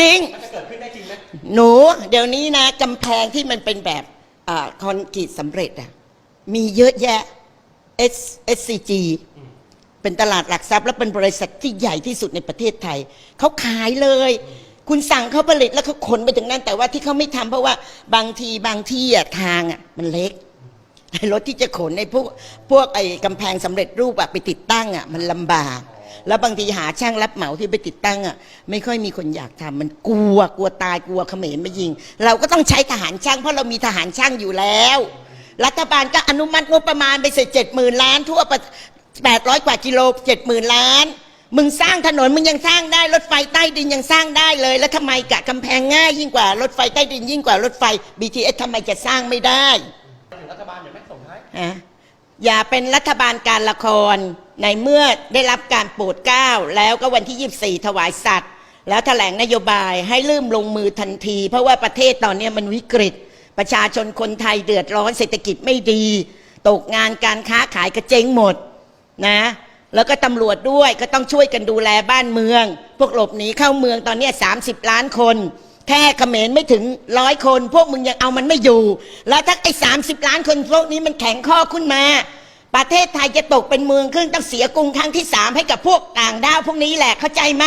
จริง มันจะเกิดขึ้นได้จริงไหมหนู เดี๋ยวนี้นะกำแพงที่มันเป็นแบบอาคอนกรีตสำเร็จอะมีเยอะแยะ S SCG เป็นตลาดหลักทรัพย์และเป็นบริษัทที่ใหญ่ที่สุดในประเทศไทย เขาขายเลย คุณสั่งเขาผลิตแล้วเขาขนไปถึงนั้นแต่ว่าที่เขาไม่ทำเพราะว่าบางทีบางที่อะทางอะมันเล็กไอ้รถที่จะขนในพวกพวกไอ้กำแพงสำเร็จรูปอะไปติดตั้งอะมันลำบาก แล้วบางทีหาช่างรับเหมาที่ไปติดตั้งอะไม่ค่อยมีคนอยากทำมันกลัวกลัวตายกลัวเขมรมายิง เราก็ต้องใช้ทหารช่างเพราะเรามีทหารช่างอยู่แล้ว รัฐบาลก็อนุมัติงบประมาณไปเสร็จเจ็ดหมื่นล้านทั่วแปดร้อยกว่ากิโลเจ็ดหมื่นล้าน มึงสร้างถนนมึงยังสร้างได้รถไฟใต้ดินยังสร้างได้เลย แล้วทำไมกะกำแพงง่ายยิ่งกว่ารถไฟใต้ดินยิ่งกว่ารถไฟ BTS ทำไมจะสร้างไม่ได้ถึงรัฐบาลอย่างไม่ส่งท้ายฮะอย่าเป็นรัฐบาลการละคร ในเมื่อได้รับการโปรดเกล้าแล้วก็วันที่ 24 ถวายสัตว์ แล้วแถลงนโยบายให้เริ่มลงมือทันที เพราะว่าประเทศตอนนี้มันวิกฤต ประชาชนคนไทยเดือดร้อนเศรษฐกิจไม่ดี ตกงานการค้าขายกระเจงหมดนะแล้วก็ตำรวจด้วยก็ต้องช่วยกันดูแลบ้านเมือง พวกหลบหนีเข้าเมืองตอนนี้ 30 ล้านคน แค่เขมรไม่ถึงร้อยคน พวกมึงยังเอามันไม่อยู่ แล้วถ้าไอ้สาล้านคนพวกนี้มันแข็งข้อขึ้นมา ประเทศไทยจะตกเป็นเมืองครึ่งต้องเสียกรุงครั้งที่สามให้กับพวกต่างด้าวพวกนี้แหละเข้าใจไหม